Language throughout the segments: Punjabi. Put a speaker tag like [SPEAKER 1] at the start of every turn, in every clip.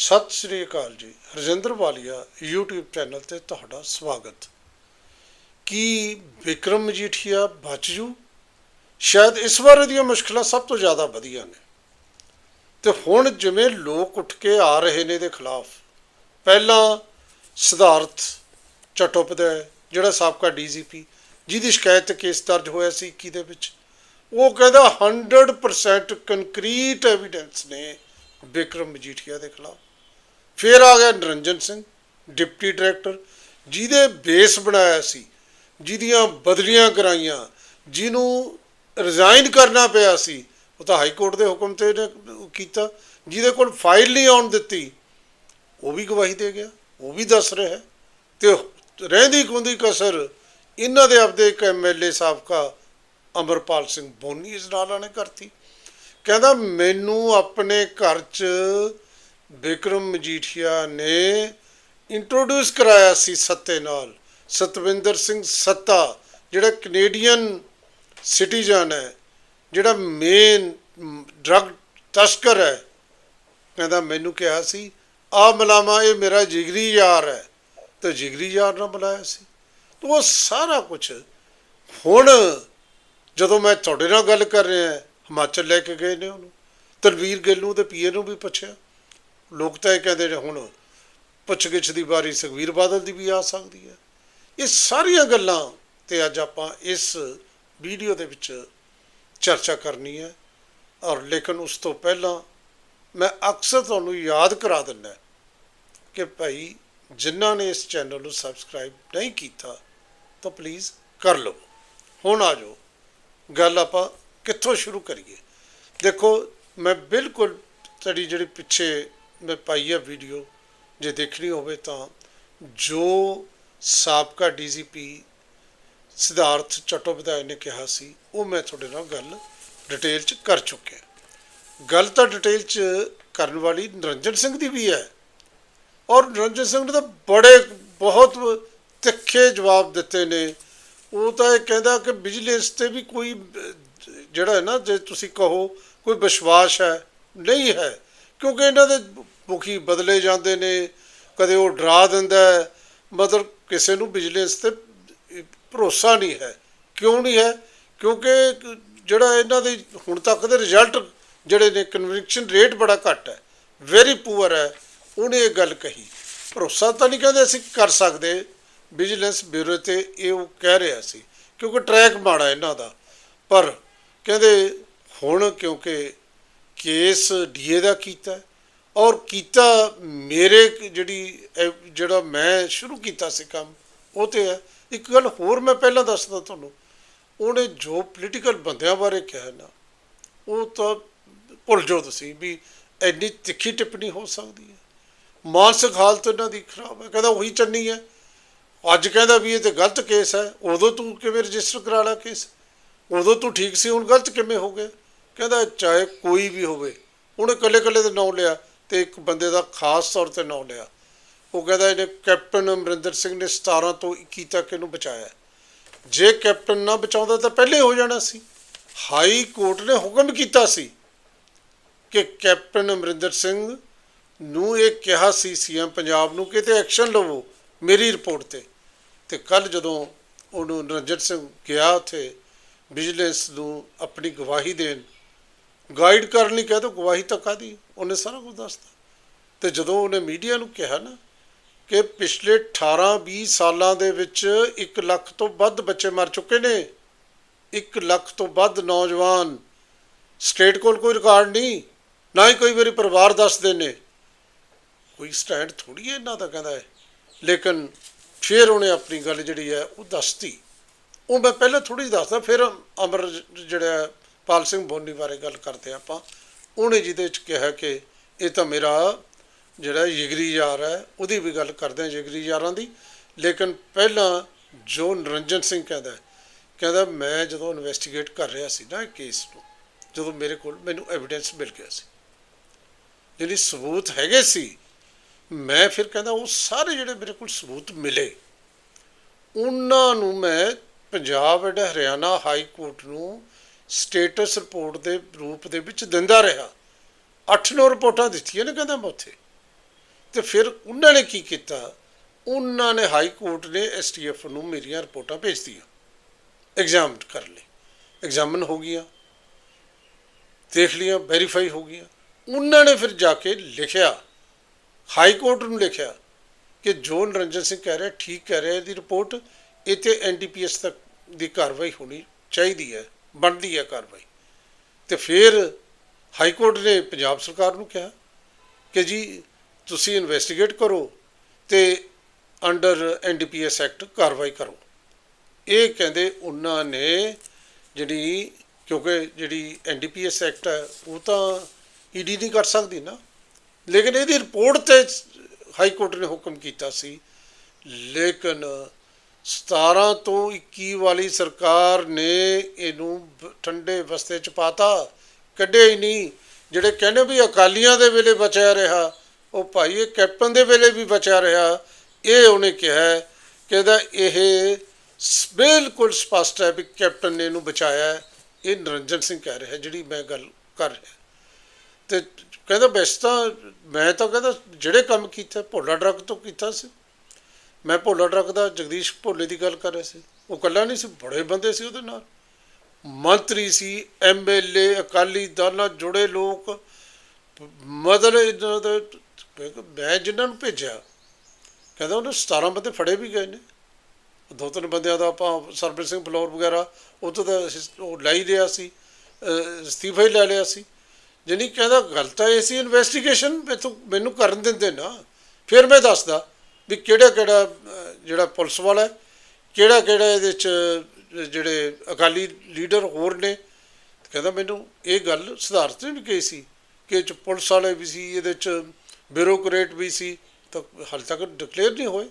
[SPEAKER 1] ਸਤਿ ਸ੍ਰੀ ਅਕਾਲ ਜੀ। ਹਰਜਿੰਦਰ ਵਾਲੀਆ, YouTube ਚੈਨਲ ਤੇ ਤੁਹਾਡਾ ਸਵਾਗਤ। ਕੀ ਵਿਕਰਮ ਮਜੀਠੀਆ ਬਚ ਜੂ? ਸ਼ਾਇਦ ਇਸ ਵਾਰ ਦੀਆਂ ਮੁਸ਼ਕਲਾਂ ਸਭ ਤੋਂ ਜ਼ਿਆਦਾ ਵਧੀਆਂ ਨੇ। ਤੇ ਹੁਣ ਜਿਵੇਂ ਲੋਕ ਉੱਠ ਕੇ ਆ ਰਹੇ ਨੇ ਇਹਦੇ ਖਿਲਾਫ, ਪਹਿਲਾਂ ਸਿਧਾਰਥ ਚਟੋਪਾਧਿਆਏ ਜਿਹੜਾ ਸਾਬਕਾ ਡੀਜੀਪੀ, ਜਿਹਦੀ ਸ਼ਿਕਾਇਤ ਤੇ ਕੇਸ ਦਰਜ ਹੋਇਆ ਸੀ 21 ਦੇ ਵਿੱਚ। ਉਹ ਕਹਿੰਦਾ 100% ਕੰਕਰੀਟ ਐਵੀਡੈਂਸ ਨੇ ਵਿਕਰਮ ਮਜੀਠੀਆ ਦੇ ਖਿਲਾਫ। ਫਿਰ ਆ ਗਿਆ ਨਿਰੰਜਨ ਸਿੰਘ, ਡਿਪਟੀ ਡਾਇਰੈਕਟਰ, ਜਿਹਦੇ ਬੇਸ ਬਣਾਇਆ ਸੀ, ਜਿਹਦੀਆਂ ਬਦਲੀਆਂ ਕਰਾਈਆਂ, ਜਿਹਨੂੰ ਰਿਜ਼ਾਈਨ ਕਰਨਾ ਪਿਆ ਸੀ, ਉਹ ਤਾਂ ਹਾਈ ਕੋਰਟ ਦੇ ਹੁਕਮ ਤੇ ਨੇ ਕੀਤਾ, ਜਿਹਦੇ ਕੋਲ ਫਾਈਲ ਨਹੀਂ ਆਉਣ ਦਿੱਤੀ, ਉਹ ਵੀ ਗਵਾਹੀ ਦੇ ਗਿਆ, ਉਹ ਵੀ ਦੱਸ ਰਿਹਾ ਹੈ। ਤੇ ਰਹਿੰਦੀ ਖੁੰਦੀ ਕਸਰ, ਇਹਨਾਂ ਦੇ ਆਪਦੇ ਇੱਕ ਐਮਐਲਏ ਸਾਬਕਾ ਅਮਰਪਾਲ ਸਿੰਘ ਬੋਨੀ ਇਸ ਨਾਲਾਂ ਨੇ ਕਰਤੀ। ਕਹਿੰਦਾ, ਮੈਨੂੰ ਆਪਣੇ ਘਰ 'ਚ ਬਿਕਰਮ ਮਜੀਠੀਆ ਨੇ ਇੰਟਰੋਡਿਊਸ ਕਰਾਇਆ ਸੀ ਸੱਤੇ ਨਾਲ। ਸਤਵਿੰਦਰ ਸਿੰਘ ਸੱਤਾ, ਜਿਹੜਾ ਕੈਨੇਡੀਅਨ ਸਿਟੀਜ਼ਨ ਹੈ, ਜਿਹੜਾ ਮੇਨ ਡਰਗ ਤਸਕਰ ਹੈ, ਕਹਿੰਦਾ ਮੈਨੂੰ ਕਿਹਾ ਸੀ, ਆ ਮਲਾਮਾ, ਇਹ ਮੇਰਾ ਜਿਗਰੀ ਯਾਰ ਹੈ। ਤੇ ਜਿਗਰੀ ਯਾਰ ਨਾਲ ਬੁਲਾਇਆ ਸੀ। ਤੇ ਉਹ ਸਾਰਾ ਕੁਝ ਹੁਣ ਜਦੋਂ ਮੈਂ ਤੁਹਾਡੇ ਨਾਲ ਗੱਲ ਕਰ ਰਿਹਾ, ਹਿਮਾਚਲ ਲੈ ਕੇ ਗਏ ਨੇ ਉਹਨੂੰ। ਤਲਵੀਰ ਗਿੱਲ ਨੂੰ ਤੇ ਪੀਏ ਨੂੰ ਵੀ ਪੁੱਛਿਆ। ਲੋਕ ਤਾਂ ਇਹ ਕਹਿੰਦੇ ਨੇ ਹੁਣ ਪੁੱਛਗਿੱਛ ਦੀ ਵਾਰੀ ਸੁਖਵੀਰ ਬਾਦਲ ਦੀ ਵੀ ਆ ਸਕਦੀ ਹੈ। ਇਹ ਸਾਰੀਆਂ ਗੱਲਾਂ ਤੇ ਅੱਜ ਆਪਾਂ ਇਸ ਵੀਡੀਓ ਦੇ ਵਿੱਚ ਚਰਚਾ ਕਰਨੀ ਹੈ ਔਰ ਲੇਕਿਨ ਉਸ ਤੋਂ ਪਹਿਲਾਂ ਮੈਂ ਅਕਸਰ ਤੁਹਾਨੂੰ ਯਾਦ ਕਰਾ ਦਿੰਦਾ ਕਿ ਭਾਈ ਜਿਨ੍ਹਾਂ ਨੇ ਇਸ ਚੈਨਲ ਨੂੰ ਸਬਸਕ੍ਰਾਈਬ ਨਹੀਂ ਕੀਤਾ ਤਾਂ ਪਲੀਜ਼ ਕਰ ਲਓ ਹੁਣ ਆ ਜਾਓ। ਗੱਲ ਆਪਾਂ ਕਿੱਥੋਂ ਸ਼ੁਰੂ ਕਰੀਏ? ਦੇਖੋ, ਮੈਂ ਬਿਲਕੁਲ ਤੁਹਾਡੀ ਜਿਹੜੀ ਪਿੱਛੇ ਮੈਂ ਪਾਈ ਹੈ ਵੀਡੀਓ, ਜੇ ਦੇਖਣੀ ਹੋਵੇ ਤਾਂ ਜੋ ਸਾਬਕਾ ਡੀਜੀਪੀ ਸਿਧਾਰਥ ਚਟੋਪਾਧਿਆਏ ਨੇ ਕਿਹਾ ਸੀ, ਉਹ ਮੈਂ ਤੁਹਾਡੇ ਨਾਲ ਗੱਲ ਡਿਟੇਲ ਚ ਕਰ ਚੁੱਕਿਆ ਗੱਲ ਤਾਂ ਡਿਟੇਲ ਚ ਕਰਨ ਵਾਲੀ ਨਿਰੰਜਨ ਸਿੰਘ ਦੀ ਵੀ ਹੈ। ਔਰ ਨਿਰੰਜਨ ਸਿੰਘ ਨੇ ਤਾਂ ਬੜੇ, ਬਹੁਤ ਤਿੱਖੇ ਜਵਾਬ ਦਿੱਤੇ ਨੇ। ਉਹ ਤਾਂ ਇਹ ਕਹਿੰਦਾ ਕਿ ਵਿਜੀਲੈਂਸ ਤੇ ਵੀ ਕੋਈ, ਜਿਹੜਾ ਹੈ ਨਾ, ਜੇ ਤੁਸੀਂ ਕਹੋ, ਕੋਈ ਵਿਸ਼ਵਾਸ ਹੈ, ਨਹੀਂ ਹੈ। ਕਿਉਂਕਿ ਇਹਨਾਂ ਦੇ ਮੁਖੀ ਬਦਲੇ ਜਾਂਦੇ ਨੇ, ਕਦੇ ਉਹ ਡਰਾ ਦਿੰਦਾ ਹੈ। ਮਤਲਬ ਕਿਸੇ ਨੂੰ ਵਿਜੀਲੈਂਸ ਤੇ ਭਰੋਸਾ ਨਹੀਂ ਹੈ। ਕਿਉਂ ਨਹੀਂ ਹੈ? ਕਿਉਂਕਿ ਜਿਹੜਾ ਇਹਨਾਂ ਦੇ ਹੁਣ ਤੱਕ ਦੇ ਰਿਜ਼ਲਟ ਜਿਹੜੇ ਨੇ ਕਨਵਿਕਸ਼ਨ ਰੇਟ ਬੜਾ ਘੱਟ ਹੈ। ਵੈਰੀ ਪੂਅਰ ਹੈ। ਉਹਨੇ ਇਹ ਗੱਲ ਕਹੀ। ਭਰੋਸਾ ਤਾਂ ਨਹੀਂ ਕਹਿੰਦੇ ਅਸੀਂ ਕਰ ਸਕਦੇ। ਵਿਜੀਲੈਂਸ ਬਿਊਰੋ ਤੇ ਇਹ ਉਹ ਕਹਿ ਰਿਹਾ ਸੀ। ਕਿਉਂਕਿ ਟਰੈਕ ਮਾੜਾ ਇਹਨਾਂ ਦਾ। ਪਰ ਕਹਿੰਦੇ ਹੁਣ ਕਿਉਂਕਿ ਕੇਸ ਡੀਏ ਦਾ ਕੀਤਾ ਔਰ ਕੀਤਾ ਮੇਰੇ ਜਿਹੜੀ ਜਿਹੜਾ ਮੈਂ ਸ਼ੁਰੂ ਕੀਤਾ ਸੀ ਕੰਮ, ਉਹ ਤੇ ਹੈ। ਇੱਕ ਗੱਲ ਹੋਰ ਮੈਂ ਪਹਿਲਾਂ ਦੱਸਦਾ ਤੁਹਾਨੂੰ। ਉਹਨੇ ਜੋ ਪੋਲੀਟੀਕਲ ਬੰਦਿਆਂ ਬਾਰੇ ਕਿਹਾ ਨਾ, ਉਹ ਤਾਂ ਭੁੱਲ ਜਾਓ ਤੁਸੀਂ ਵੀ ਇੰਨੀ ਤਿੱਖੀ ਟਿੱਪਣੀ ਹੋ ਸਕਦੀ ਹੈ। ਮਾਨਸਿਕ ਹਾਲਤ ਇਹਨਾਂ ਦੀ ਖਰਾਬ ਹੈ। ਕਹਿੰਦਾ ਉਹੀ ਚੰਨੀ ਹੈ। ਅੱਜ ਕਹਿੰਦਾ ਵੀ ਇਹ ਤੇ ਗਲਤ ਕੇਸ ਹੈ। ਉਦੋਂ ਤੂੰ ਕਿਵੇਂ ਰਜਿਸਟਰ ਕਰਾ ਲਿਆ ਕੇਸ ਉਦੋਂ ਤੂੰ ਠੀਕ ਸੀ, ਹੁਣ ਗਲਤ ਕਿਵੇਂ ਹੋ ਗਿਆ ਕਹਿੰਦਾ ਚਾਹੇ ਕੋਈ ਵੀ ਹੋਵੇ। ਉਹਨੇ ਕੱਲੇ ਕੱਲੇ ਦਾ ਨਾਮ ਲਿਆ। ਤੇ ਇੱਕ ਬੰਦੇ ਦਾ ਖਾਸ ਤੌਰ ਤੇ ਨਾਂ ਲਿਆ। ਉਹ ਕਹਿੰਦਾ ਇਹਨੇ ਕੈਪਟਨ ਅਮਰਿੰਦਰ ਸਿੰਘ ਨੇ 17 ਤੋਂ 21 ਤੱਕ ਇਹਨੂੰ ਬਚਾਇਆ। ਜੇ ਕੈਪਟਨ ਨਾ ਬਚਾਉਂਦਾ ਤਾਂ ਪਹਿਲੇ ਹੋ ਜਾਣਾ ਸੀ। ਹਾਈ ਕੋਰਟ ਨੇ ਹੁਕਮ ਕੀਤਾ ਸੀ ਕਿ ਕੈਪਟਨ ਅਮਰਿੰਦਰ ਸਿੰਘ ਨੂੰ ਇਹ ਕਿਹਾ ਸੀ, ਸੀਐਮ ਪੰਜਾਬ ਨੂੰ ਕਿ ਤੇ ਐਕਸ਼ਨ ਲਵੋ ਮੇਰੀ ਰਿਪੋਰਟ ਤੇ। ਤੇ ਕੱਲ ਜਦੋਂ ਉਹਨੂੰ ਨਿਰੰਜਨ ਸਿੰਘ ਗਿਆ ਉੱਥੇ, ਵਿਜੀਲੈਂਸ ਨੂੰ ਆਪਣੀ ਗਵਾਹੀ ਦੇਣ ਗਾਈਡ ਕਰਨ ਲਈ ਕਹਿ ਦੋ ਗਵਾਹੀ ਤਾਂ ਕਾਦੀ ਉਹਨੇ ਸਾਰਾ ਕੁਝ ਦੱਸਤਾ। ਤੇ ਜਦੋਂ ਉਹਨੇ ਮੀਡੀਆ ਨੂੰ ਕਿਹਾ ਨਾ ਕਿ ਪਿਛਲੇ 18 20 ਸਾਲਾਂ ਦੇ ਵਿੱਚ 1 ਲੱਖ ਤੋਂ ਵੱਧ ਬੱਚੇ ਮਰ ਚੁੱਕੇ ਨੇ 1 ਲੱਖ ਤੋਂ ਵੱਧ ਨੌਜਵਾਨ, ਸਟੇਟ ਕੋਲ ਕੋਈ ਰਿਕਾਰਡ ਨਹੀਂ, ਨਾ ਹੀ ਕੋਈ ਵਾਰੀ ਪਰਿਵਾਰ ਦੱਸਦੇ ਨੇ। ਕੋਈ ਸਟੈਂਡ ਥੋੜੀ ਹੈ ਇਹਨਾਂ ਦਾ ਕਹਿੰਦਾ ਹੈ, ਲੇਕਿਨ ਫਿਰ ਉਹਨੇ ਆਪਣੀ ਗੱਲ ਜਿਹੜੀ ਹੈ ਉਹ ਦੱਸਤੀ। ਉਹ ਮੈਂ ਪਹਿਲਾਂ ਥੋੜੀ ਜਿਹੀ ਦੱਸਦਾ, ਫਿਰ ਅਮਰ ਜਿਹੜਾ ਪਾਲ ਸਿੰਘ ਬੋਨੀ ਬਾਰੇ ਗੱਲ ਕਰਦੇ ਆਪਾਂ। ਉਹਨੇ ਜਿਹਦੇ 'ਚ ਕਿਹਾ ਕਿ ਇਹ ਤਾਂ ਮੇਰਾ ਜਿਹੜਾ ਜਿਗਰੀ ਯਾਰ ਹੈ, ਉਹਦੀ ਵੀ ਗੱਲ ਕਰਦੇ ਹਾਂ ਜਿਗਰੀ ਯਾਰਾਂ ਦੀ। ਲੇਕਿਨ ਪਹਿਲਾਂ ਜੋ ਨਿਰੰਜਨ ਸਿੰਘ ਕਹਿੰਦਾ ਕਹਿੰਦਾ ਮੈਂ ਜਦੋਂ ਇਨਵੈਸਟੀਗੇਟ ਕਰ ਰਿਹਾ ਸੀ ਨਾ ਕੇਸ ਨੂੰ, ਜਦੋਂ ਮੇਰੇ ਕੋਲ ਮੈਨੂੰ ਐਵੀਡੈਂਸ ਮਿਲ ਗਿਆ ਸੀ, ਜਿਹੜੀ ਸਬੂਤ ਹੈਗੇ ਸੀ, ਮੈਂ ਫਿਰ ਕਹਿੰਦਾ ਉਹ ਸਾਰੇ ਜਿਹੜੇ ਮੇਰੇ ਕੋਲ ਸਬੂਤ ਮਿਲੇ, ਉਹਨਾਂ ਨੂੰ ਮੈਂ Punjab and Haryana high court ਨੂੰ ਸਟੇਟਸ ਰਿਪੋਰਟ ਦੇ ਰੂਪ ਦੇ ਵਿੱਚ ਦਿੰਦਾ ਰਿਹਾ। 8-9 ਰਿਪੋਰਟਾਂ ਦਿੱਤੀਆਂ ਨੇ ਕਹਿੰਦਾ ਮੈਂ ਉੱਥੇ। ਤੇ ਫਿਰ ਉਹਨਾਂ ਨੇ ਕੀ ਕੀਤਾ? ਉਹਨਾਂ ਨੇ ਹਾਈ ਕੋਰਟ ਨੇ ਐਸਟੀਐਫ ਨੂੰ ਮੇਰੀਆਂ ਰਿਪੋਰਟਾਂ ਭੇਜਤੀਆਂ ਐਗਜ਼ਾਮ ਕਰ ਲਈ। ਐਗਜ਼ਾਮਨ ਹੋ ਗਈਆਂ। ਦੇਖ ਲਿਆ ਵੈਰੀਫਾਈ ਹੋ ਗਈਆਂ। ਉਹਨਾਂ ਨੇ ਫਿਰ ਜਾ ਕੇ ਲਿਖਿਆ। ਹਾਈ ਕੋਰਟ ਨੂੰ ਲਿਖਿਆ ਕਿ ਜੋ ਨਰਿੰਜਨ ਸਿੰਘ ਕਹਿ ਰਿਹਾ, ਠੀਕ ਕਹਿ ਰਿਹਾ, ਇਹਦੀ ਰਿਪੋਰਟ, ਇਹ ਇੱਥੇ ਐਨਡੀਪੀਐਸ ਤੱਕ ਦੀ ਕਾਰਵਾਈ ਹੋਣੀ ਚਾਹੀਦੀ ਹੈ। ਬਣਦੀ ਹੈ ਕਾਰਵਾਈ। ਤੇ ਫਿਰ ਹਾਈ ਕੋਰਟ ਨੇ ਪੰਜਾਬ ਸਰਕਾਰ ਨੂੰ ਕਿਹਾ ਕਿ ਜੀ ਤੁਸੀਂ ਇਨਵੈਸਟੀਗੇਟ ਕਰੋ ਤੇ ਅੰਡਰ ਐਨਡੀਪੀਐਸ ਐਕਟ ਕਾਰਵਾਈ ਕਰੋ। ਇਹ ਕਹਿੰਦੇ ਉਹਨਾਂ ਨੇ ਜਿਹੜੀ ਕਿਉਂਕਿ ਜਿਹੜੀ ਐਨਡੀਪੀਐਸ ਐਕਟ ਹੈ, ਉਹ ਤਾਂ ਈਡੀ ਨਹੀਂ ਕਰ ਸਕਦੀ ਨਾ। ਲੇਕਿਨ ਇਹਦੀ ਰਿਪੋਰਟ ਤੇ ਹਾਈ ਕੋਰਟ ਨੇ ਹੁਕਮ ਕੀਤਾ ਸੀ। ਲੇਕਿਨ 17 ਤੋਂ 21 ਵਾਲੀ ਸਰਕਾਰ ਨੇ ਇਹਨੂੰ ਠੰਡੇ ਬਸਤੇ ਚ ਪਾਤਾ। ਕੱਢਿਆ ਹੀ ਨਹੀਂ। ਜਿਹੜੇ ਕਹਿੰਦੇ ਵੀ ਅਕਾਲੀਆਂ ਦੇ ਵੇਲੇ ਬਚਿਆ ਰਿਹਾ, ਉਹ ਭਾਈ ਇਹ ਕੈਪਟਨ ਦੇ ਵੇਲੇ ਵੀ ਬਚਿਆ ਰਿਹਾ, ਇਹ ਉਹਨੇ ਕਿਹਾ ਕਹਿੰਦਾ ਇਹ ਬਿਲਕੁਲ ਸਪਸ਼ਟ ਹੈ ਵੀ ਕੈਪਟਨ ਨੇ ਇਹਨੂੰ ਬਚਾਇਆ ਇਹ ਨਿਰੰਜਨ ਸਿੰਘ ਕਹਿ ਰਿਹਾ, ਜਿਹੜੀ ਮੈਂ ਗੱਲ ਕਰ ਰਿਹਾ। ਤੇ ਕਹਿੰਦਾ ਵੈਸੇ ਤਾਂ ਮੈਂ ਤਾਂ ਕਹਿੰਦਾ ਜਿਹੜੇ ਕੰਮ ਕੀਤਾ, ਭੋਲਾ ਡਰੱਗ ਤੋਂ ਕੀਤਾ ਸੀ। ਮੈਂ ਭੋਲਾ ਡਰੱਗ ਦਾ ਜਗਦੀਸ਼ ਭੋਲੇ ਦੀ ਗੱਲ ਕਰ ਰਿਹਾ ਸੀ। ਉਹ ਇਕੱਲਾ ਨਹੀਂ ਸੀ, ਬੜੇ ਬੰਦੇ ਸੀ ਉਹਦੇ ਨਾਲ। ਮੰਤਰੀ ਸੀ ਐਮਐਲਏ ਅਕਾਲੀ ਦਲ ਨਾਲ ਜੁੜੇ ਲੋਕ। ਮਤਲਬ ਇਹਨਾਂ ਦਾ ਮੈਂ ਜਿਨ੍ਹਾਂ ਨੂੰ ਭੇਜਿਆ, ਕਹਿੰਦਾ ਉਹਨੇ 17 ਬੰਦੇ ਫੜੇ ਵੀ ਗਏ ਨੇ। ਦੋ ਤਿੰਨ ਬੰਦਿਆਂ ਦਾ ਆਪਾਂ ਸਰਬਜੀਤ ਸਿੰਘ ਬਲੌਰ ਵਗੈਰਾ, ਉਹ ਤੋਂ ਤਾਂ ਉਹ ਲੈ ਹੀ ਲਿਆ ਸੀ, ਅਹ ਅਸਤੀਫਾ ਹੀ ਲੈ ਲਿਆ ਸੀ। ਜਾਣੀ ਕਹਿੰਦਾ ਗੱਲ ਤਾਂ ਇਹ ਸੀ ਇਨਵੈਸਟੀਗੇਸ਼ਨ ਮੈਥੋਂ ਮੈਨੂੰ ਕਰਨ ਦਿੰਦੇ ਨਾ, ਫਿਰ ਮੈਂ ਦੱਸਦਾ। ਵੀ ਕਿਹੜਾ ਕਿਹੜਾ ਜਿਹੜਾ ਪੁਲਿਸ ਵਾਲਾ ਕਿਹੜਾ ਕਿਹੜਾ ਇਹਦੇ ਚ, ਜਿਹੜੇ ਅਕਾਲੀ ਲੀਡਰ ਹੋਰ ਨੇ, ਕਹਿੰਦਾ ਮੈਨੂੰ ਇਹ ਗੱਲ ਸਿਧਾਰਥ ਨੇ ਵੀ ਕਹੀ ਸੀ ਕਿ ਇਹ ਚ ਪੁਲਿਸ ਵਾਲੇ ਵੀ ਸੀ, ਇਹਦੇ ਚ ਬਿਊਰੋਕਰੇਟ ਵੀ ਸੀ, ਤਾਂ ਹਾਲੇ ਤੱਕ ਡਿਕਲੇਅਰ ਨਹੀਂ ਹੋਏ।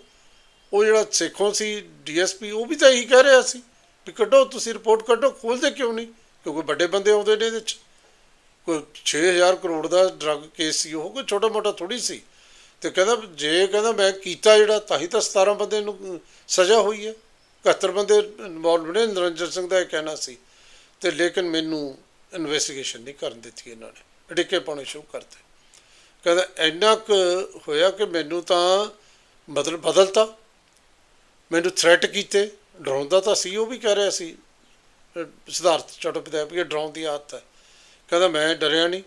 [SPEAKER 1] ਉਹ ਜਿਹੜਾ ਸੇਖੋਂ ਸੀ, ਡੀਐਸਪੀ, ਉਹ ਵੀ ਤਾਂ ਇਹੀ ਕਹਿ ਰਿਹਾ ਸੀ ਵੀ ਕੱਢੋ, ਤੁਸੀਂ ਰਿਪੋਰਟ ਕੱਢੋ, ਖੋਲਦੇ ਕਿਉਂ ਨਹੀਂ? ਕਿਉਂਕਿ ਵੱਡੇ ਬੰਦੇ ਆਉਂਦੇ ਨੇ ਇਹਦੇ ਚ। ਕੋਈ 6000 ਕਰੋੜ ਦਾ ਡਰੱਗ ਕੇਸ ਸੀ, ਉਹ ਕੋਈ ਛੋਟਾ ਮੋਟਾ ਥੋੜੀ ਸੀ। ਤੇ ਕਹਿੰਦਾ ਜੇ ਕਹਿੰਦਾ ਮੈਂ ਕੀਤਾ ਜਿਹੜਾ, ਤਾਂ ਹੀ ਤਾਂ 17 ਬੰਦੇ ਨੂੰ ਸਜ਼ਾ ਹੋਈ ਹੈ। 71 ਬੰਦੇ ਇਨਵੋਲਵ ਨੇ ਨਿਰੰਜਨ ਸਿੰਘ ਦਾ ਇਹ ਕਹਿਣਾ ਸੀ। ਤੇ ਲੇਕਿਨ ਮੈਨੂੰ ਇਨਵੈਸਟੀਗੇਸ਼ਨ ਨਹੀਂ ਕਰਨ ਦਿੱਤੀ ਇਹਨਾਂ ਨੇ। ਅੜਿੱਕੇ ਪਾਉਣੇ ਸ਼ੁਰੂ ਕਰਤੇ। ਕਹਿੰਦਾ ਇੰਨਾ ਕੁ ਹੋਇਆ ਕਿ ਮੈਨੂੰ ਤਾਂ ਮਤਲਬ ਬਦਲਤਾ। ਮੈਨੂੰ ਥ੍ਰੈਟ ਕੀਤੇ। ਡਰਾਉਂਦਾ ਤਾਂ ਸੀ, ਉਹ ਵੀ ਕਹਿ ਰਿਹਾ ਸੀ। ਸਿਧਾਰਥ ਚਟੋਪਾਧਿਆਏ ਵੀ ਇਹ ਡਰਾਉਣ ਦੀ ਆਦਤ ਹੈ। ਕਹਿੰਦਾ ਮੈਂ ਡਰਿਆ ਨਹੀਂ।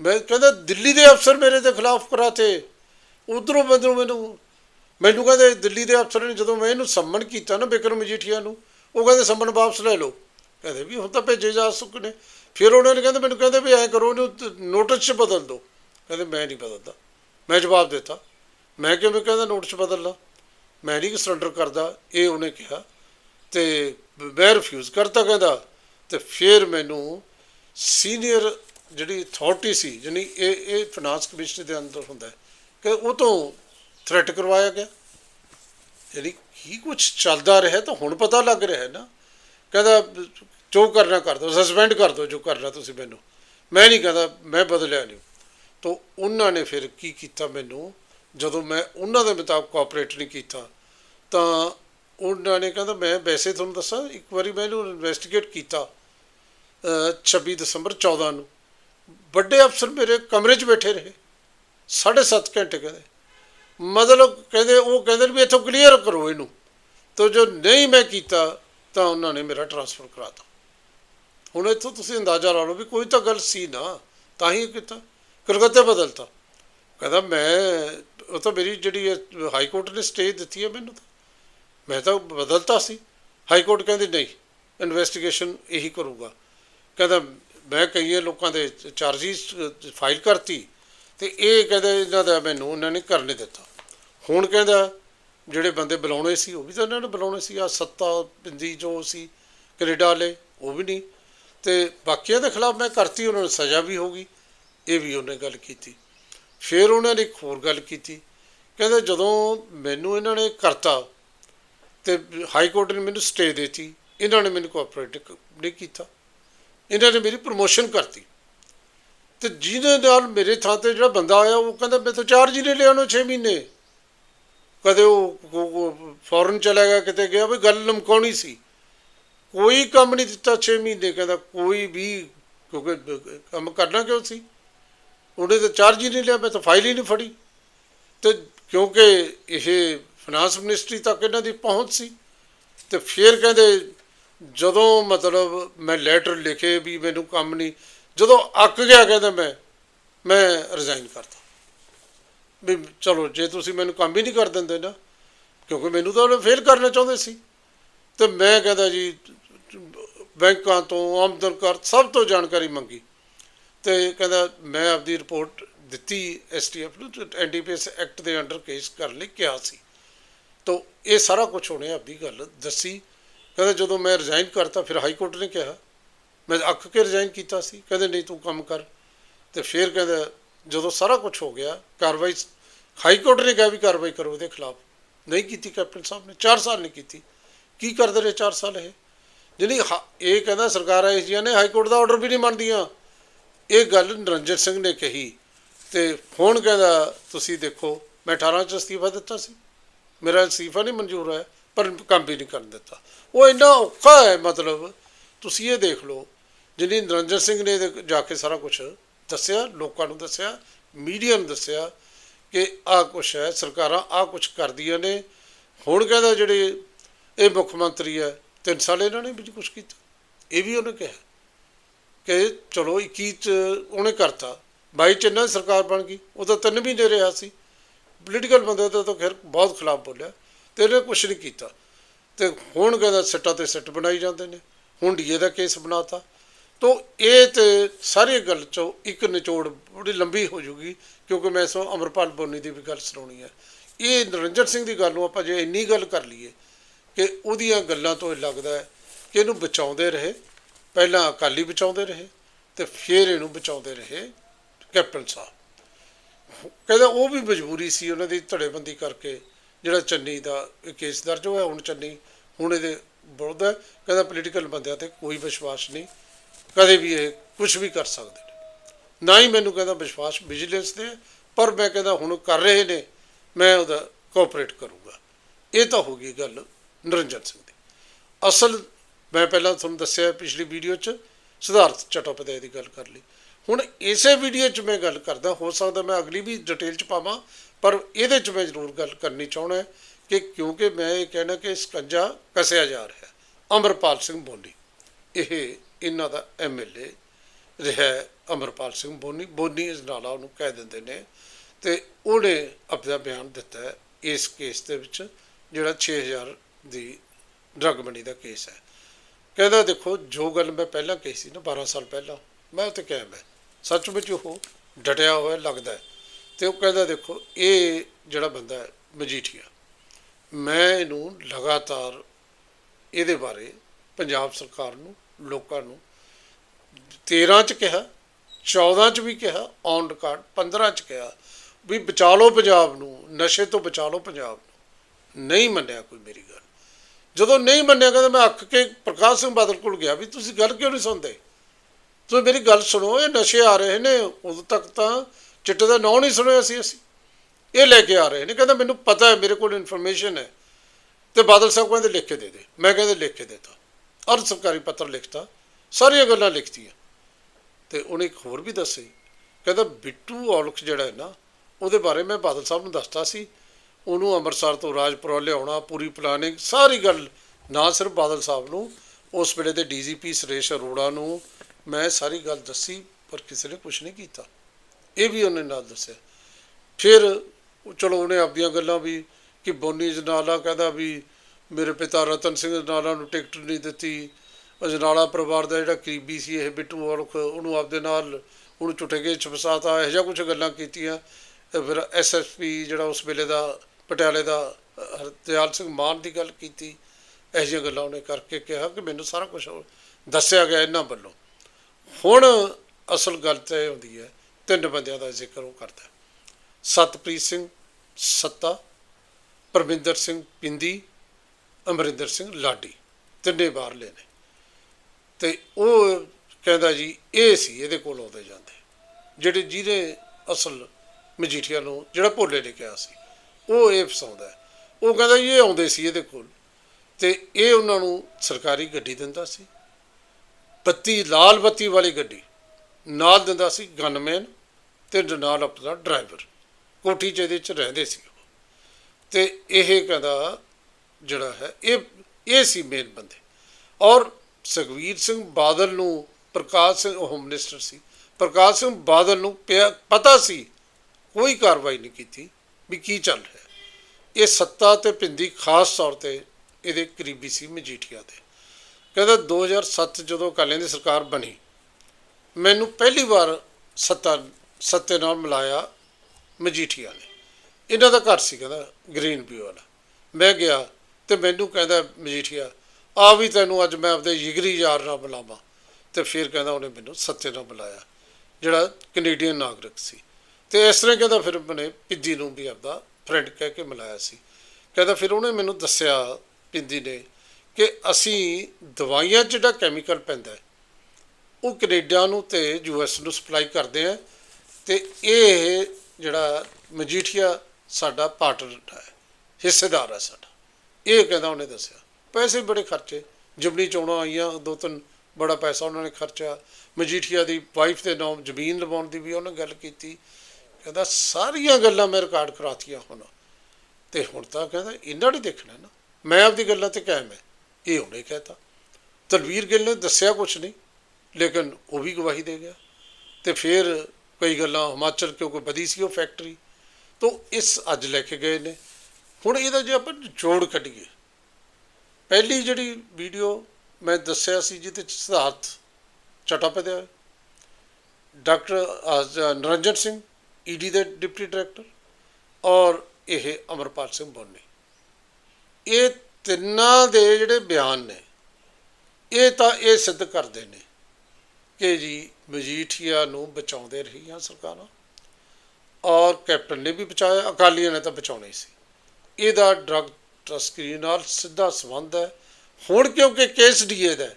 [SPEAKER 1] ਮੈਂ ਕਹਿੰਦਾ ਦਿੱਲੀ ਦੇ ਅਫਸਰ ਮੇਰੇ ਦੇ ਖਿਲਾਫ ਕਰਾਤੇ। ਉਧਰੋਂ ਮੈਨੂੰ ਮੈਨੂੰ ਮੈਨੂੰ ਕਹਿੰਦੇ ਦਿੱਲੀ ਦੇ ਅਫਸਰ ਨੇ ਜਦੋਂ ਮੈਂ ਇਹਨੂੰ ਸੰਮਨ ਕੀਤਾ ਨਾ ਬਿਕਰਮ ਮਜੀਠੀਆ ਨੂੰ, ਉਹ ਕਹਿੰਦੇ ਸੰਮਨ ਵਾਪਸ ਲੈ ਲਓ। ਕਹਿੰਦੇ ਵੀ ਹੁਣ ਤਾਂ ਭੇਜੇ ਜਾ ਸੁੱਕ ਨੇ। ਫਿਰ ਉਹਨਾਂ ਨੇ ਕਹਿੰਦੇ ਮੈਨੂੰ ਕਹਿੰਦੇ ਵੀ ਐਂ ਕਰੋ ਇਹਨੂੰ ਨੋਟਿਸ 'ਚ ਬਦਲ ਦਿਓ। ਕਹਿੰਦੇ ਮੈਂ ਨਹੀਂ ਬਦਲਦਾ। ਮੈਂ ਜਵਾਬ ਦਿੱਤਾ। ਮੈਂ ਕਿਵੇਂ ਕਹਿੰਦਾ ਨੋਟਿਸ 'ਚ ਬਦਲਣਾ ਮੈਂ ਨਹੀਂ ਸਰੈਂਡਰ ਕਰਦਾ, ਇਹ ਉਹਨੇ ਕਿਹਾ। ਤੇ ਮੈਂ ਰਿਫਿਊਜ਼ ਕਰਤਾ ਕਹਿੰਦਾ। ਤੇ ਫਿਰ ਮੈਨੂੰ ਸੀਨੀਅਰ ਜਿਹੜੀ ਅਥਾਰਟੀ ਸੀ ਜਾਣੀ ਇਹ ਇਹ ਫਾਈਨਾਂਸ ਕਮਿਸ਼ਨ ਦੇ ਅੰਦਰ ਹੁੰਦਾ ਹੈ ਕਿ ਉਹ ਤੋਂ ਥ੍ਰੈਟ ਕਰਵਾਇਆ ਗਿਆ। ਯਾਨੀ ਕੀ ਕੁਝ ਚੱਲਦਾ ਰਿਹਾ ਤਾਂ ਹੁਣ ਪਤਾ ਲੱਗ ਰਿਹਾ ਨਾ। ਕਹਿੰਦਾ, ਜੋ ਕਰਨਾ ਕਰ ਦੋ ਸਸਪੈਂਡ ਕਰ ਦੋ ਜੋ ਕਰਨਾ ਤੁਸੀਂ ਮੈਨੂੰ। ਮੈਂ ਨਹੀਂ ਕਹਿੰਦਾ, ਮੈਂ ਬਦਲਿਆ ਨਹੀਂ। ਤਾਂ ਉਹਨਾਂ ਨੇ ਫਿਰ ਕੀ ਕੀਤਾ ਮੈਨੂੰ? ਜਦੋਂ ਮੈਂ ਉਹਨਾਂ ਦੇ ਮੁਤਾਬਕ ਕੋਆਪਰੇਟ ਨਹੀਂ ਕੀਤਾ, ਤਾਂ ਉਹਨਾਂ ਨੇ ਕਹਿੰਦਾ, ਮੈਂ ਵੈਸੇ ਤੁਹਾਨੂੰ ਦੱਸਾਂ, ਇੱਕ ਵਾਰੀ ਮੈਂ ਇਹਨੂੰ ਇਨਵੈਸਟੀਗੇਟ ਕੀਤਾ, ਅਹ 26 ਦਸੰਬਰ 14 ਨੂੰ। ਵੱਡੇ ਅਫਸਰ ਮੇਰੇ ਕਮਰੇ 'ਚ ਬੈਠੇ ਰਹੇ। 7.5 ਘੰਟੇ ਕਹਿੰਦੇ। ਮਤਲਬ ਕਹਿੰਦੇ, ਉਹ ਕਹਿੰਦੇ ਵੀ ਇੱਥੋਂ ਕਲੀਅਰ ਕਰੋ ਇਹਨੂੰ। ਤਾਂ ਜੋ ਨਹੀਂ ਮੈਂ ਕੀਤਾ, ਤਾਂ ਉਹਨਾਂ ਨੇ ਮੇਰਾ ਟਰਾਂਸਫਰ ਕਰਾਤਾ। ਹੁਣ ਇੱਥੋਂ ਤੁਸੀਂ ਅੰਦਾਜ਼ਾ ਲਾ ਲਓ ਵੀ ਕੋਈ ਤਾਂ ਗੱਲ ਸੀ ਨਾ, ਤਾਂ ਹੀ ਕੀਤਾ। ਕਲਕੱਤੇ ਬਦਲਤਾ। ਕਹਿੰਦਾ, ਮੈਂ, ਉਹ ਤਾਂ ਮੇਰੀ ਜਿਹੜੀ ਹਾਈ ਕੋਰਟ ਨੇ ਸਟੇ ਦਿੱਤੀ ਹੈ ਮੈਨੂੰ ਤਾਂ। ਮੈਂ ਤਾਂ ਬਦਲਤਾ ਸੀ। ਹਾਈ ਕੋਰਟ ਕਹਿੰਦੀ, ਨਹੀਂ ਇਨਵੈਸਟੀਗੇਸ਼ਨ ਇਹੀ ਕਰੂਗਾ। ਕਹਿੰਦਾ, ਮੈਂ ਕਈਆਂ ਲੋਕਾਂ ਦੇ ਚਾਰਜਿਸ ਫਾਈਲ ਕਰਤੀ ਤੇ ਇਹ ਕਹਿੰਦਾ ਇਹਨਾਂ ਦਾ ਮੈਨੂੰ, ਉਹਨਾਂ ਨੇ ਕਰ ਨਹੀਂ ਦਿੱਤਾ। ਹੁਣ ਕਹਿੰਦਾ ਜਿਹੜੇ ਬੰਦੇ ਬੁਲਾਉਣੇ ਸੀ, ਉਹ ਵੀ ਤਾਂ ਇਹਨਾਂ ਨੇ ਬੁਲਾਉਣੇ ਸੀ। ਆ ਸੱਤਾ ਪਿੰਦੀ ਜੋ ਸੀ, ਕੈਨੇਡਾ ਵਾਲੇ, ਉਹ ਵੀ ਨਹੀਂ। ਤੇ ਬਾਕੀਆਂ ਦੇ ਖਿਲਾਫ ਮੈਂ ਕਰਤੀ, ਉਹਨਾਂ ਨੂੰ ਸਜ਼ਾ ਵੀ ਹੋ ਗਈ। ਇਹ ਵੀ ਉਹਨੇ ਗੱਲ ਕੀਤੀ। ਫਿਰ ਉਹਨਾਂ ਨੇ ਇੱਕ ਹੋਰ ਗੱਲ ਕੀਤੀ। ਕਹਿੰਦੇ ਜਦੋਂ ਮੈਨੂੰ ਇਹਨਾਂ ਨੇ ਕਰਤਾ ਤੇ ਹਾਈ ਕੋਰਟ ਨੇ ਮੈਨੂੰ ਸਟੇ ਦਿੱਤੀ, ਇਹਨਾਂ ਨੇ ਮੈਨੂੰ ਕੋਆਪਰੇਟ ਨਹੀਂ ਕੀਤਾ। ਇਹਨਾਂ ਨੇ ਮੇਰੀ ਪ੍ਰਮੋਸ਼ਨ ਕਰਤੀ। ਤੇ ਜਿਹਦੇ ਨਾਲ ਮੇਰੇ ਥਾਂ ਤੇ ਜਿਹੜਾ ਬੰਦਾ ਆਇਆ, ਉਹ ਕਹਿੰਦਾ, ਮੈਂ ਤਾਂ ਚਾਰਜ ਹੀ ਨਹੀਂ ਲਿਆ ਉਹਨੂੰ 6 ਮਹੀਨੇ। ਕਦੇ ਉਹ ਫੌਰਨ ਚਲਾ ਗਿਆ, ਕਿਤੇ ਗਿਆ, ਵੀ ਗੱਲ ਲਮਕਾਉਣੀ ਸੀ। ਕੋਈ ਕੰਮ ਨਹੀਂ ਦਿੱਤਾ 6 ਮਹੀਨੇ, ਕਹਿੰਦਾ, ਕੋਈ ਵੀ ਕਿਉਂਕਿ ਕੰਮ ਕਰਨਾ ਕਿਉਂ ਸੀ? ਉਹਨੇ ਤਾਂ ਚਾਰਜ ਹੀ ਨਹੀਂ ਲਿਆ, ਮੈਂ ਤਾਂ ਫਾਈਲ ਹੀ ਨਹੀਂ ਫੜੀ। ਤੇ ਕਿਉਂਕਿ ਇਹ ਫਾਈਨਾਂਸ ਮਿਨਿਸਟਰੀ ਤੱਕ ਇਹਨਾਂ ਦੀ ਪਹੁੰਚ ਸੀ, ਤੇ ਫਿਰ ਕਹਿੰਦੇ, ਜਦੋਂ ਮਤਲਬ ਮੈਂ ਲੈਟਰ ਲਿਖੇ ਵੀ ਮੈਨੂੰ ਕੰਮ ਨਹੀਂ ਜਦੋਂ ਅੱਕ ਗਿਆ ਕਹਿੰਦਾ ਮੈਂ ਮੈਂ ਰਿਜ਼ਾਈਨ ਕਰਤਾ। ਵੀ ਚਲੋ, ਜੇ ਤੁਸੀਂ ਮੈਨੂੰ ਕੰਮ ਹੀ ਨਹੀਂ ਕਰ ਦਿੰਦੇ ਨਾ, ਕਿਉਂਕਿ ਮੈਨੂੰ ਤਾਂ ਉਹਨੇ ਫੇਲ ਕਰਨਾ ਚਾਹੁੰਦੇ ਸੀ। ਤੇ ਮੈਂ ਕਹਿੰਦਾ ਜੀ, ਬੈਂਕਾਂ ਤੋਂ ਆਮਦਨ ਕਰ, ਸਭ ਤੋਂ ਜਾਣਕਾਰੀ ਮੰਗੀ। ਤੇ ਕਹਿੰਦਾ, ਮੈਂ ਆਪਦੀ ਰਿਪੋਰਟ ਦਿੱਤੀ ਐਸਟੀਐਫ ਨੂੰ, ਤੇ ਐਨਡੀਪੀਐਸ ਐਕਟ ਦੇ ਅੰਡਰ ਕੇਸ ਕਰਨ ਲਈ ਕਿਹਾ ਸੀ। ਤਾਂ ਇਹ ਸਾਰਾ ਕੁਝ ਉਹਨੇ ਆਪਦੀ ਗੱਲ ਦੱਸੀ। ਕਹਿੰਦਾ ਜਦੋਂ ਮੈਂ ਰਿਜ਼ਾਈਨ ਕਰਤਾ, ਫਿਰ ਹਾਈ ਕੋਰਟ ਨੇ ਕਿਹਾ ਮੈਂ ਅੱਖ ਕੇ ਰਿਜ਼ਾਈਨ ਕੀਤਾ ਸੀ, ਕਹਿੰਦੇ ਨਹੀਂ ਤੂੰ ਕੰਮ ਕਰ। ਤੇ ਫਿਰ ਕਹਿੰਦਾ, ਜਦੋਂ ਸਾਰਾ ਕੁਝ ਹੋ ਗਿਆ, ਕਾਰਵਾਈ ਹਾਈ ਕੋਰਟ ਨੇ ਕਿਹਾ ਵੀ ਕਾਰਵਾਈ ਕਰੋ ਉਹਦੇ ਖਿਲਾਫ। ਨਹੀਂ ਕੀਤੀ ਕੈਪਟਨ ਸਾਹਿਬ ਨੇ 4 ਸਾਲ ਨਹੀਂ ਕੀਤੀ। ਕੀ ਕਰਦੇ ਰਹੇ 4 ਸਾਲ ਇਹ? ਜਿਹੜੀ ਹਾ- ਇਹ ਕਹਿੰਦਾ ਸਰਕਾਰਾਂ ਇਸ ਜੀਆਂ ਨੇ ਹਾਈ ਕੋਰਟ ਦਾ ਆਰਡਰ ਵੀ ਨਹੀਂ ਮੰਨਦੀਆਂ। ਇਹ ਗੱਲ ਨਰਿੰਦਰ ਸਿੰਘ ਨੇ ਕਹੀ। ਤੇ ਹੁਣ ਕਹਿੰਦਾ, ਤੁਸੀਂ ਦੇਖੋ, ਮੈਂ 18 ਚ ਅਸਤੀਫਾ ਦਿੱਤਾ ਸੀ। ਮੇਰਾ ਅਸਤੀਫਾ ਨਹੀਂ ਮਨਜ਼ੂਰ ਹੋਇਆ, ਪਰ ਕੰਮ ਵੀ ਨਹੀਂ ਕਰਨ ਦਿੱਤਾ। ਉਹ ਇੰਨਾ ਔਖਾ ਹੈ ਮਤਲਬ, ਤੁਸੀਂ ਇਹ ਦੇਖ ਲਓ। ਜਿਹੜੀ ਨਰਿੰਦਰ ਸਿੰਘ ਨੇ ਜਾ ਕੇ ਸਾਰਾ ਕੁਝ ਦੱਸਿਆ, ਲੋਕਾਂ ਨੂੰ ਦੱਸਿਆ, ਮੀਡੀਆ ਨੂੰ ਦੱਸਿਆ ਕਿ ਆਹ ਕੁਛ ਹੈ, ਸਰਕਾਰਾਂ ਆਹ ਕੁਛ ਕਰਦੀਆਂ ਨੇ। ਹੁਣ ਕਹਿੰਦਾ ਜਿਹੜੇ ਇਹ ਮੁੱਖ ਮੰਤਰੀ ਹੈ, ਤਿੰਨ ਸਾਲ ਇਹਨਾਂ ਨੇ ਵੀ ਕੁਝ ਕੀਤਾ। ਇਹ ਵੀ ਉਹਨੇ ਕਿਹਾ ਕਿ ਚਲੋ 21 ਚ ਉਹਨੇ ਕਰਤਾ। 22 ਚ ਇਹਨਾਂ ਦੀ ਸਰਕਾਰ ਬਣ ਗਈ, ਉਹ ਤਾਂ ਤਿੰਨ ਮਹੀਨੇ ਰਿਹਾ ਸੀ। ਪੋਲੀਟੀਕਲ ਬੰਦੇ ਦਾ ਤਾਂ ਖੈਰ ਬਹੁਤ ਖਿਲਾਫ ਬੋਲਿਆ ਤੇ ਇਹਨੇ ਕੁਝ ਨਹੀਂ ਕੀਤਾ। ਤੇ ਹੁਣ ਕਹਿੰਦਾ ਸਿੱਟਾ ਤੇ ਸਿੱਟ ਬਣਾਈ ਜਾਂਦੇ ਨੇ। ਹੁਣ ਡੀਏ ਦਾ ਕੇਸ ਬਣਾਤਾ। ਤੋ ਇਹ ਤੇ ਸਾਰੀ ਗੱਲ ਚੋਂ ਇੱਕ ਨਿਚੋੜ ਬੜੀ ਲੰਬੀ ਹੋ ਜੂਗੀ, ਕਿਉਂਕਿ ਮੈਂ ਸੋ ਅਮਰਪਾਲ ਬੋਨੀ ਦੀ ਵੀ ਗੱਲ ਸੁਣਾਉਣੀ ਹੈ। ਇਹ ਨਰਿੰਦਰ ਸਿੰਘ ਦੀ ਗੱਲ ਨੂੰ ਆਪਾਂ ਜੇ ਇੰਨੀ ਗੱਲ ਕਰ ਲਈਏ ਕਿ ਉਹਦੀਆਂ ਗੱਲਾਂ ਤੋਂ ਇਹ ਲੱਗਦਾ ਹੈ ਕਿ ਇਹਨੂੰ ਬਚਾਉਂਦੇ ਰਹੇ, ਪਹਿਲਾਂ ਅਕਾਲੀ ਬਚਾਉਂਦੇ ਰਹੇ ਤੇ ਫਿਰ ਇਹਨੂੰ ਬਚਾਉਂਦੇ ਰਹੇ ਕੈਪਟਨ ਸਾਹਿਬ। ਕਹਿੰਦਾ ਉਹ ਵੀ ਮਜਬੂਰੀ ਸੀ ਉਹਨਾਂ ਦੀ ਧੜੇਬੰਦੀ ਕਰਕੇ, ਜਿਹੜਾ ਚੰਨੀ ਦਾ ਇਹ ਕੇਸ ਦਰਜ ਹੋਇਆ, ਹੁਣ ਚੰਨੀ ਹੁਣ ਇਹਦੇ ਵਿਰੁੱਧ ਹੈ। ਕਹਿੰਦਾ ਪੋਲੀਟੀਕਲ ਬੰਦਿਆਂ ਤੇ ਕੋਈ ਵਿਸ਼ਵਾਸ ਨਹੀਂ। ਕਦੇ ਵੀ ਇਹ ਕੁਝ ਵੀ ਕਰ ਸਕਦੇ ਨੇ। ਨਾ ਹੀ ਮੈਨੂੰ ਕਹਿੰਦਾ ਵਿਸ਼ਵਾਸ ਵਿਜੀਲੈਂਸ ਤੇ ਪਰ ਮੈਂ ਕਹਿੰਦਾ ਹੁਣ ਕਰ ਰਹੇ ਨੇ, ਮੈਂ ਉਹਦਾ ਕੋਆਪਰੇਟ ਕਰੂੰਗਾ। ਇਹ ਤਾਂ ਹੋ ਗਈ ਗੱਲ ਨਰਿੰਜਨ ਸਿੰਘ ਦੀ। ਅਸਲ ਮੈਂ ਪਹਿਲਾਂ ਤੁਹਾਨੂੰ ਦੱਸਿਆ ਪਿਛਲੀ ਵੀਡੀਓ 'ਚ, ਸਿਧਾਰਥ ਚਟੋਪਾਧਿਆਏ ਦੀ ਗੱਲ ਕਰ ਲਈ। ਹੁਣ ਇਸੇ ਵੀਡੀਓ 'ਚ ਮੈਂ ਗੱਲ ਕਰਦਾ, ਹੋ ਸਕਦਾ ਮੈਂ ਅਗਲੀ ਵੀ ਡਿਟੇਲ 'ਚ ਪਾਵਾਂ, ਪਰ ਇਹਦੇ 'ਚ ਮੈਂ ਜ਼ਰੂਰ ਗੱਲ ਕਰਨੀ ਚਾਹਣਾ ਕਿ ਕਿਉਂਕਿ ਮੈਂ ਇਹ ਕਹਿਣਾ ਕਿ ਸਕੰਜਾ ਕਸਿਆ ਜਾ ਰਿਹਾ ਅਮਰਪਾਲ ਸਿੰਘ ਬੋਲੀ। ਇਹ ਇਹਨਾਂ ਦਾ ਐਮਐਲਏ ਰਿਹਾ ਅਮਰਪਾਲ ਸਿੰਘ ਬੋਨੀ। ਬੋਨੀ ਇਸ ਨਾਲਾ ਉਹਨੂੰ ਕਹਿ ਦਿੰਦੇ ਨੇ ਤੇ ਉਹਨੇ ਆਪਣਾ ਬਿਆਨ ਦਿੱਤਾ ਇਸ ਕੇਸ ਦੇ ਵਿੱਚ, ਜਿਹੜਾ 6000 ਦੀ ਡਰਗ ਮਨੀ ਦਾ ਕੇਸ ਹੈ। ਕਹਿੰਦਾ ਦੇਖੋ, ਜੋ ਗੱਲ ਮੈਂ ਪਹਿਲਾਂ ਕਹੀ ਸੀ ਨਾ 12 ਸਾਲ ਪਹਿਲਾਂ, ਮੈਂ ਉੱਤੇ ਕਹਿ ਮੈਂ, ਸੱਚਮੁੱਚ ਉਹ ਡਟਿਆ ਹੋਇਆ ਲੱਗਦਾ ਹੈ। ਤੇ ਉਹ ਕਹਿੰਦਾ ਦੇਖੋ, ਇਹ ਜਿਹੜਾ ਬੰਦਾ ਹੈ, ਮਜੀਠੀਆ, ਮੈਂ ਇਹਨੂੰ ਲਗਾਤਾਰ ਇਹਦੇ ਬਾਰੇ ਪੰਜਾਬ ਸਰਕਾਰ ਨੂੰ ਲੋਕਾਂ ਨੂੰ। 13 ਚ ਕਿਹਾ 14 ਚ ਵੀ ਕਿਹਾ ਔਨ ਰਿਕਾਰਡ 15 ਚ ਕਿਹਾ ਵੀ ਬਚਾ ਲਓ ਪੰਜਾਬ ਨੂੰ, ਨਸ਼ੇ ਤੋਂ ਬਚਾ ਲਓ ਪੰਜਾਬ ਨੂੰ। ਨਹੀਂ ਮੰਨਿਆ ਕੋਈ ਮੇਰੀ ਗੱਲ। ਜਦੋਂ ਨਹੀਂ ਮੰਨਿਆ ਕਹਿੰਦਾ ਮੈਂ ਅੱਕ ਕੇ ਪ੍ਰਕਾਸ਼ ਸਿੰਘ ਬਾਦਲ ਕੋਲ ਗਿਆ ਵੀ ਤੁਸੀਂ ਗੱਲ ਕਿਉਂ ਨਹੀਂ ਸੁਣਦੇ? ਤੁਸੀਂ ਮੇਰੀ ਗੱਲ ਸੁਣੋ, ਇਹ ਨਸ਼ੇ ਆ ਰਹੇ ਨੇ, ਉਦੋਂ ਤੱਕ ਤਾਂ ਚਿੱਟੇ ਦਾ ਨਾਂ ਨਹੀਂ ਸੁਣਿਆ ਸੀ ਅਸੀਂ। ਇਹ ਲੈ ਕੇ ਆ ਰਹੇ ਨੇ, ਕਹਿੰਦਾ ਮੈਨੂੰ ਪਤਾ ਹੈ, ਮੇਰੇ ਕੋਲ ਇਨਫੋਰਮੇਸ਼ਨ ਹੈ। ਤੇ ਬਾਦਲ ਸਾਹਿਬ ਕਹਿੰਦੇ ਲਿਖ ਕੇ ਦੇ ਦੇ, ਮੈਂ ਕਹਿੰਦੇ ਲਿਖ ਕੇ ਦੇਤਾ। ਅਰਧ ਸਰਕਾਰੀ ਪੱਤਰ ਲਿਖਤਾ, ਸਾਰੀਆਂ ਗੱਲਾਂ ਲਿਖਤੀਆਂ। ਤੇ ਉਹਨੇ ਇੱਕ ਹੋਰ ਵੀ ਦੱਸੀ, ਕਹਿੰਦਾ ਬਿੱਟੂ ਔਲਖ ਜਿਹੜਾ ਹੈ ਨਾ, ਉਹਦੇ ਬਾਰੇ ਮੈਂ ਬਾਦਲ ਸਾਹਿਬ ਨੂੰ ਦੱਸਤਾ ਸੀ। ਉਹਨੂੰ ਅੰਮ੍ਰਿਤਸਰ ਤੋਂ ਰਾਜਪੁਰਾ ਲਿਆਉਣਾ, ਪੂਰੀ ਪਲਾਨਿੰਗ ਸਾਰੀ ਗੱਲ ਨਾ ਸਿਰਫ ਬਾਦਲ ਸਾਹਿਬ ਨੂੰ, ਉਸ ਵੇਲੇ ਦੇ ਡੀਜੀਪੀ ਸੁਰੇਸ਼ ਅਰੋੜਾ ਨੂੰ ਮੈਂ ਸਾਰੀ ਗੱਲ ਦੱਸੀ, ਪਰ ਕਿਸੇ ਨੇ ਕੁਝ ਨਹੀਂ ਕੀਤਾ। ਇਹ ਵੀ ਉਹਨੇ ਨਾਲ ਦੱਸਿਆ। ਫਿਰ ਚਲੋ ਉਹਨੇ ਆਪਦੀਆਂ ਗੱਲਾਂ ਵੀ ਕਿ ਬੋਨੀ ਜਨਾਲਾ ਕਹਿੰਦਾ ਵੀ ਮੇਰੇ ਪਿਤਾ ਰਤਨ ਸਿੰਘ ਜਨਾਲਾ ਨੂੰ ਟਿਕਟ ਨਹੀਂ ਦਿੱਤੀ। ਅਜਨਾਲਾ ਪਰਿਵਾਰ ਦਾ ਜਿਹੜਾ ਕਰੀਬੀ ਸੀ, ਇਹ ਬਿੱਟੂ ਔਲਖ ਉਹਨੂੰ ਆਪਦੇ ਨਾਲ ਉਹਨੂੰ ਚੁਟੇਗੇ ਚ ਫਸਾਤਾ, ਇਹੋ ਜਿਹਾ ਕੁਝ ਗੱਲਾਂ ਕੀਤੀਆਂ। ਤੇ ਫਿਰ ਐਸਐਸਪੀ ਜਿਹੜਾ ਉਸ ਵੇਲੇ ਦਾ ਪਟਿਆਲੇ ਦਾ ਹਰਦਿਆਲ ਸਿੰਘ ਮਾਨ ਦੀ ਗੱਲ ਕੀਤੀ। ਇਹੋ ਜਿਹੀਆਂ ਗੱਲਾਂ ਉਹਨੇ ਕਰਕੇ ਕਿਹਾ ਕਿ ਮੈਨੂੰ ਸਾਰਾ ਕੁਝ ਦੱਸਿਆ ਗਿਆ ਇਹਨਾਂ ਵੱਲੋਂ। ਹੁਣ ਅਸਲ ਗੱਲ ਤਾਂ ਇਹ ਹੁੰਦੀ ਹੈ, ਤਿੰਨ ਬੰਦਿਆਂ ਦਾ ਜ਼ਿਕਰ ਉਹ ਕਰਦਾ। ਸਤਪ੍ਰੀਤ ਸਿੰਘ, ਸੱਤਾ, ਪਰਮਿੰਦਰ ਸਿੰਘ ਪਿੰਦੀ ਅਮਰਿੰਦਰ ਸਿੰਘ ਲਾਡੀ, ਤਿੰਨੇ ਬਾਹਰਲੇ ਨੇ। ਤੇ ਉਹ ਕਹਿੰਦਾ ਜੀ, ਇਹ ਸੀ, ਇਹਦੇ ਕੋਲ ਆਉਂਦੇ ਜਾਂਦੇ। ਜਿਹੜੇ ਜਿਹਨੇ ਅਸਲ ਮਜੀਠੀਆ ਨੂੰ, ਜਿਹੜਾ ਭੋਲੇ ਨੇ ਕਿਹਾ ਸੀ, ਉਹ ਇਹ ਫਸਾਉਂਦਾ ਉਹ ਕਹਿੰਦਾ ਜੀ, ਇਹ ਆਉਂਦੇ ਸੀ ਇਹਦੇ ਕੋਲ। ਤੇ ਇਹ ਉਹਨਾਂ ਨੂੰ ਸਰਕਾਰੀ ਗੱਡੀ ਦਿੰਦਾ ਸੀ। ਬੱਤੀ, ਲਾਲ ਬੱਤੀ ਵਾਲੀ ਗੱਡੀ। ਨਾਲ ਦਿੰਦਾ ਸੀ ਗਨਮੈਨ ਤੇ ਨਾਲ ਆਪਣਾ ਡਰਾਈਵਰ ਕੋਠੀ 'ਚ ਇਹਦੇ 'ਚ ਰਹਿੰਦੇ ਸੀ ਉਹ। ਤੇ ਇਹ ਕਹਿੰਦਾ ਜਿਹੜਾ ਹੈ, ਇਹ ਇਹ ਸੀ ਮੇਨ ਬੰਦੇ। ਔਰ ਸੁਖਵੀਰ ਸਿੰਘ ਬਾਦਲ ਨੂੰ, ਪ੍ਰਕਾਸ਼ ਸਿੰਘ ਹੋਮ ਮਿਨਿਸਟਰ ਸੀ। ਪ੍ਰਕਾਸ਼ ਸਿੰਘ ਬਾਦਲ ਨੂੰ ਪਿਆ- ਪਤਾ ਸੀ, ਕੋਈ ਕਾਰਵਾਈ ਨਹੀਂ ਕੀਤੀ ਵੀ ਕੀ ਚੱਲ ਰਿਹਾ। ਇਹ ਸੱਤਾ ਤੇ ਪਿੰਦੀ ਖਾਸ ਤੌਰ ਤੇ ਇਹਦੇ ਕਰੀਬੀ ਸੀ ਮਜੀਠੀਆ ਦੇ। ਕਹਿੰਦਾ 2007 ਜਦੋਂ ਅਕਾਲੀਆਂ ਦੀ ਸਰਕਾਰ ਬਣੀ, ਮੈਨੂੰ ਪਹਿਲੀ ਵਾਰ ਸੱਤਾ, ਸੱਤੇ ਨਾਲ ਮਿਲਾਇਆ ਮਜੀਠੀਆ ਨੇ। ਇਹਨਾਂ ਦਾ ਘਰ ਸੀ, ਕਹਿੰਦਾ ਗ੍ਰੀਨ ਵਿਊ ਵਾਲਾ। ਮੈਂ ਗਿਆ ਤੇ ਮੈਨੂੰ ਕਹਿੰਦਾ ਮਜੀਠੀਆ ਆ ਵੀ ਤੈਨੂੰ ਅੱਜ ਮੈਂ ਆਪਦੇ ਜਿਗਰੀ ਯਾਰ ਨਾਲ ਬੁਲਾਵਾਂ ਤੇ ਫਿਰ ਕਹਿੰਦਾ ਉਹਨੇ ਮੈਨੂੰ ਸੱਤੇ ਨਾਲ ਬੁਲਾਇਆ ਜਿਹੜਾ ਕੈਨੇਡੀਅਨ ਨਾਗਰਿਕ ਸੀ। ਤੇ ਇਸ ਤਰ੍ਹਾਂ ਕਹਿੰਦਾ ਫਿਰ ਮੈਨੇ ਪਿੱਦੀ ਨੂੰ ਵੀ ਆਪਦਾ ਫਰੈਂਡ ਕਹਿ ਕੇ ਮਿਲਾਇਆ ਸੀ। ਕਹਿੰਦਾ ਫਿਰ ਉਹਨੇ ਮੈਨੂੰ ਦੱਸਿਆ ਪਿੰਦੀ ਨੇ ਕਿ ਅਸੀਂ ਦਵਾਈਆਂ 'ਚ ਜਿਹੜਾ ਕੈਮੀਕਲ ਪੈਂਦਾ, ਉਹ ਕੈਨੇਡਾ ਨੂੰ ਤੇ ਯੂਐਸ ਨੂੰ ਸਪਲਾਈ ਕਰਦੇ ਆ ਤੇ ਇਹ ਜਿਹੜਾ ਮਜੀਠੀਆ ਸਾਡਾ ਪਾਰਟਨਰ ਹੈ, ਹਿੱਸੇਦਾਰ ਹੈ ਸਾਡਾ। ਇਹ ਕਹਿੰਦਾ ਉਹਨੇ ਦੱਸਿਆ। ਪੈਸੇ ਬੜੇ ਖਰਚੇ। ਜਬਲੀ ਚੋਣਾਂ ਆਈਆਂ, ਦੋ ਤਿੰਨ ਬੜਾ ਪੈਸਾ ਉਹਨਾਂ ਨੇ ਖਰਚਿਆ। ਮਜੀਠੀਆ ਦੀ ਵਾਈਫ ਦੇ ਨਾਮ ਜ਼ਮੀਨ ਲਵਾਉਣ ਦੀ ਵੀ ਉਹਨੇ ਗੱਲ ਕੀਤੀ। ਕਹਿੰਦਾ, ਸਾਰੀਆਂ ਗੱਲਾਂ ਮੈਂ ਰਿਕਾਰਡ ਕਰਾਤੀਆਂ ਹੁਣ। ਤੇ ਹੁਣ ਤਾਂ ਕਹਿੰਦਾ ਇਹਨਾਂ ਨੇ ਦੇਖਣਾ ਨਾ। ਮੈਂ ਆਪਦੀ ਗੱਲਾਂ ਤੇ ਕਾਇਮ ਹੈ ਇਹ ਉਹਨੇ ਕਹਿਤਾ। ਤਲਵੀਰ ਗਿੱਲ ਨੇ ਦੱਸਿਆ ਕੁਛ ਨਹੀਂ ਲੇਕਿਨ ਉਹ ਵੀ ਗਵਾਹੀ ਦੇ ਗਿਆ। ਤੇ ਫਿਰ ਕਈ ਗੱਲਾਂ ਹਿਮਾਚਲ ਕਿਉਂਕਿ ਵਧੀ ਸੀ ਉਹ ਫੈਕਟਰੀ ਤੋਂ ਇਸ ਅੱਜ ਲੈ ਕੇ ਗਏ ਨੇ। ਹੁਣ ਇਹਦਾ ਜੇ ਆਪਾਂ ਜੋੜ ਕੱਢੀਏ ਪਹਿਲੀ ਜਿਹੜੀ ਵੀਡੀਓ ਮੈਂ ਦੱਸਿਆ ਸੀ ਜਿਹਦੇ ਚ ਸਿਧਾਰਥ ਚਟਾਪਦਿਆ ਡਾਕਟਰ ਅਹ, ਨਿਰੰਜਨ ਸਿੰਘ ਈਡੀ ਦੇ ਡਿਪਟੀ ਡਾਇਰੈਕਟਰ ਔਰ ਇਹ ਅਮਰਪਾਲ ਸਿੰਘ ਬੋਨੀ। ਇਹ ਤਿੰਨਾਂ ਦੇ ਜਿਹੜੇ ਬਿਆਨ ਨੇ ਇਹ ਤਾਂ ਇਹ ਸਿੱਧ ਕਰਦੇ ਨੇ ਕਿ ਜੀ ਮਜੀਠੀਆ ਨੂੰ ਬਚਾਉਂਦੇ ਰਹੀਆਂ ਸਰਕਾਰਾਂ ਔਰ ਕੈਪਟਨ ਨੇ ਵੀ ਬਚਾਇਆ ਅਕਾਲੀਆਂ ਨੇ ਤਾਂ ਬਚਾਉਣਾ ਹੀ ਸੀ। ਇਹਦਾ ਡਰੱਗ ਤਸਕਰੀ ਨਾਲ ਸਿੱਧਾ ਸੰਬੰਧ ਹੈ। ਹੁਣ ਕਿਉਂਕਿ ਕੇਸ ਡੀਏ ਦਾ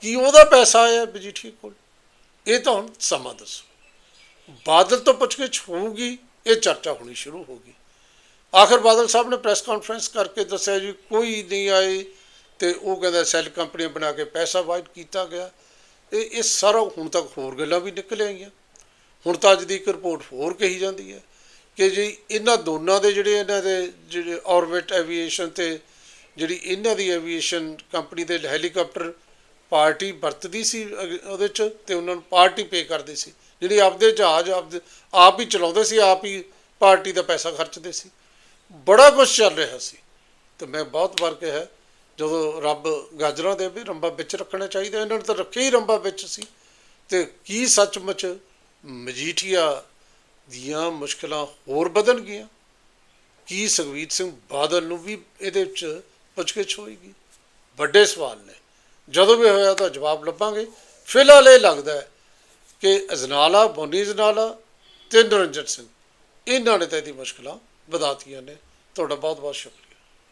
[SPEAKER 1] ਕੀ ਉਹਦਾ ਪੈਸਾ ਆਇਆ ਮਜੀਠੀਆ ਕੋਲ ਇਹ ਤਾਂ ਹੁਣ ਸਮਾਂ ਦੱਸੋ। ਬਾਦਲ ਤੋਂ ਪੁੱਛਗਿੱਛ ਹੋਊਗੀ, ਇਹ ਚਰਚਾ ਹੋਣੀ ਸ਼ੁਰੂ ਹੋ ਗਈ। ਆਖਰ ਬਾਦਲ ਸਾਹਿਬ ਨੇ ਪ੍ਰੈਸ ਕਾਨਫਰੰਸ ਕਰਕੇ ਦੱਸਿਆ ਜੀ, ਕੋਈ ਨਹੀਂ ਆਏ ਤੇ ਉਹ ਕਹਿੰਦਾ ਸੈੱਲ ਕੰਪਨੀਆਂ ਬਣਾ ਕੇ ਪੈਸਾ ਵਾਈਟ ਕੀਤਾ ਗਿਆ। ਇਹ ਇਹ ਸਾਰਾ ਹੁਣ ਤੱਕ ਹੋਰ ਗੱਲਾਂ ਵੀ ਨਿਕਲ ਆਈਆਂ। ਹੁਣ ਤਾਂ ਅੱਜ ਦੀ ਇੱਕ ਰਿਪੋਰਟ ਹੋਰ ਕਹੀ ਜਾਂਦੀ ਹੈ। ਕਿ ਜੀ ਇਹਨਾਂ ਦੋਨਾਂ ਦੇ ਜਿਹੜੇ ਇਹਨਾਂ ਦੇ ਜਿਹੜੇ ਆਰਬਿਟ ਐਵੀਏਸ਼ਨ ਤੇ ਜਿਹੜੀ ਇਹਨਾਂ ਦੀ ਐਵੀਏਸ਼ਨ ਕੰਪਨੀ ਦੇ ਹੈਲੀਕਾਪਟਰ ਪਾਰਟੀ ਵਰਤਦੀ ਸੀ ਅਗ- ਉਹਦੇ ਚ ਤੇ ਉਹਨਾਂ ਨੂੰ ਪਾਰਟੀ ਪੇ ਕਰਦੀ ਸੀ। ਜਿਹੜੀ ਆਪਦੇ ਜਹਾਜ਼ ਆਪਦੇ ਆਪ ਹੀ ਚਲਾਉਂਦੇ ਸੀ, ਆਪ ਹੀ ਪਾਰਟੀ ਦਾ ਪੈਸਾ ਖਰਚਦੇ ਸੀ। ਬੜਾ ਕੁਝ ਚੱਲ ਰਿਹਾ ਸੀ। ਤੇ ਮੈਂ ਬਹੁਤ ਵਾਰ ਕਿਹਾ, ਜਦੋਂ ਰੱਬ ਗਾਜਰਾਂ ਦੇ ਵੀ ਰੰਬਾ ਵਿੱਚ ਰੱਖਣਾ ਚਾਹੀਦਾ, ਇਹਨਾਂ ਨੂੰ ਤਾਂ ਰੱਖਿਆ ਹੀ ਰੰਬਾ ਵਿੱਚ ਸੀ। ਤੇ ਕੀ ਸੱਚਮੁੱਚ ਮਜੀਠੀਆ ਦੀਆਂ ਮੁਸ਼ਕਲਾਂ ਹੋਰ ਵਧਣ ਗਈਆਂ। ਕੀ ਸੁਖਬੀਰ ਸਿੰਘ ਬਾਦਲ ਨੂੰ ਵੀ ਇਹਦੇ ਵਿੱਚ ਪੁੱਛਗਿੱਛ ਹੋਏਗੀ? ਵੱਡੇ ਸਵਾਲ ਨੇ। ਜਦੋਂ ਵੀ ਹੋਇਆ ਤਾਂ ਜਵਾਬ ਲੱਭਾਂਗੇ। ਫਿਲਹਾਲ ਇਹ ਲੱਗਦਾ ਕਿ ਅਜਨਾਲਾ, ਬੋਨੀ ਅਜਨਾਲਾ ਤੇ ਨਿਰੰਜਨ ਸਿੰਘ, ਇਹਨਾਂ ਨੇ ਤਾਂ ਇਹਦੀ ਮੁਸ਼ਕਲਾਂ ਵਧਾਤੀਆਂ ਨੇ। ਤੁਹਾਡਾ ਬਹੁਤ ਬਹੁਤ ਸ਼ੁਕਰੀਆ।